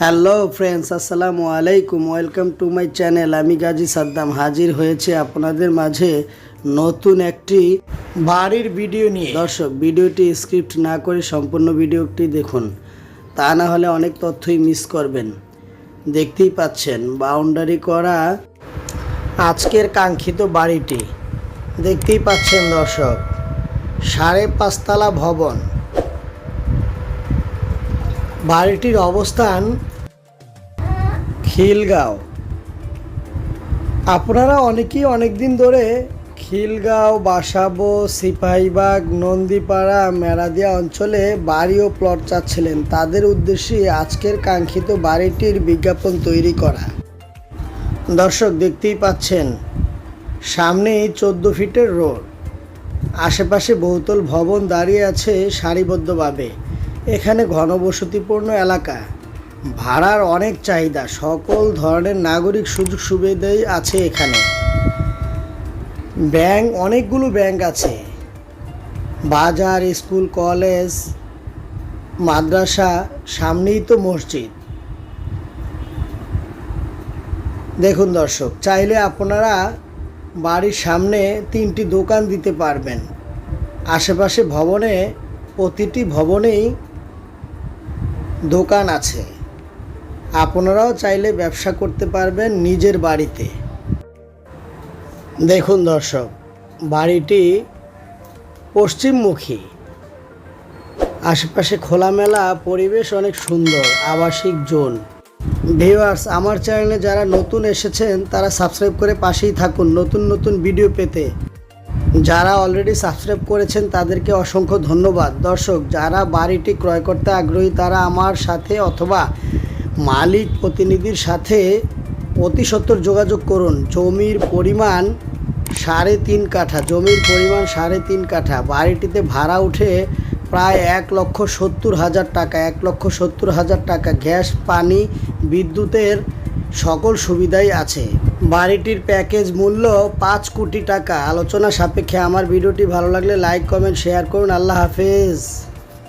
Hello friends আসসালামু আলাইকুম welcome to my channel. আমি গাজী সাদ্দাম হাজির হয়েছে আপনাদের মাঝে নতুন একটি বাড়ির ভিডিও নিয়ে। দর্শক ভিডিওটি স্ক্রিপ্ট না করে সম্পূর্ণ ভিডিওটি দেখুন। তা না হলে অনেক তথ্যই মিস করবেন। দেখতেই পাচ্ছেন বাউন্ডারি করা আজকের কাঙ্ক্ষিত বাড়িটি। দেখতেই পাচ্ছেন দর্শক সাড়ে পাঁচতলা ভবন। বাড়িটির অবস্থান খিলগাঁও। আপনারা অনেকেই অনেক দিন ধরে খিলগাঁও, বাসাবো, সিপাহীবাগ, নন্দীপাড়া মেরাদিয়া অঞ্চলে বাড়ি ও প্লট চাচ্ছিলেন। তাদের উদ্দেশ্যে আজকের কাঙ্ক্ষিত বাড়িটির বিজ্ঞাপন তৈরি করা। দর্শক, দেখতেই পাচ্ছেন, সামনেই চোদ্দ ফিটের রোড। আশেপাশে বহুতল ভবন দাঁড়িয়ে আছে সারিবদ্ধভাবে। এখানে ঘনবসতিপূর্ণ এলাকা। ভাড়ার অনেক চাহিদা, সকল ধরনের নাগরিক সুযোগ সুবিধাই আছে এখানে। ব্যাংক, অনেকগুলো ব্যাংক আছে। বাজার, স্কুল, কলেজ, মাদ্রাসা, সামনেই তো মসজিদ। দেখুন দর্শক, চাইলে আপনারা বাড়ির সামনে তিনটি দোকান দিতে পারবেন। আশেপাশে ভবনে, প্রতিটি ভবনেই দোকান আছে। আপনারাও চাইলে ব্যবসা করতে পারবেন নিজের বাড়িতে। দেখুন দর্শক, বাড়িটি পশ্চিমমুখী। আশেপাশে খোলামেলা পরিবেশ অনেক সুন্দর, আবাসিক জোন। ভিউয়ার্স, আমার চ্যানেলে যারা নতুন এসেছেন, তারা সাবস্ক্রাইব করে পাশেই থাকুন। নতুন নতুন ভিডিও পেতে যারা অলরেডি সাবস্ক্রাইব করেছেন, তাদেরকে অসংখ্য ধন্যবাদ। দর্শক, যারা বাড়িটি ক্রয় করতে আগ্রহী, তারা আমার সাথে অথবা মালিক প্রতিনিধির সাথে অতি যোগাযোগ করুন। জমির পরিমাণ সাড়ে তিন কাঠা। জমির পরিমাণ সাড়ে তিন কাঠা। বাড়িটিতে ভাড়া উঠে প্রায় এক লক্ষ সত্তর হাজার টাকা। এক লক্ষ সত্তর হাজার টাকা। গ্যাস, পানি, বিদ্যুতের সকল সুবিধাই আছে। বাড়িটির প্যাকেজ মূল্য পাঁচ কোটি টাকা। আলোচনা সাপেক্ষে আমার ভিডিওটি ভালো লাগলে লাইক, কমেন্ট, শেয়ার করুন। আল্লাহ হাফেজ।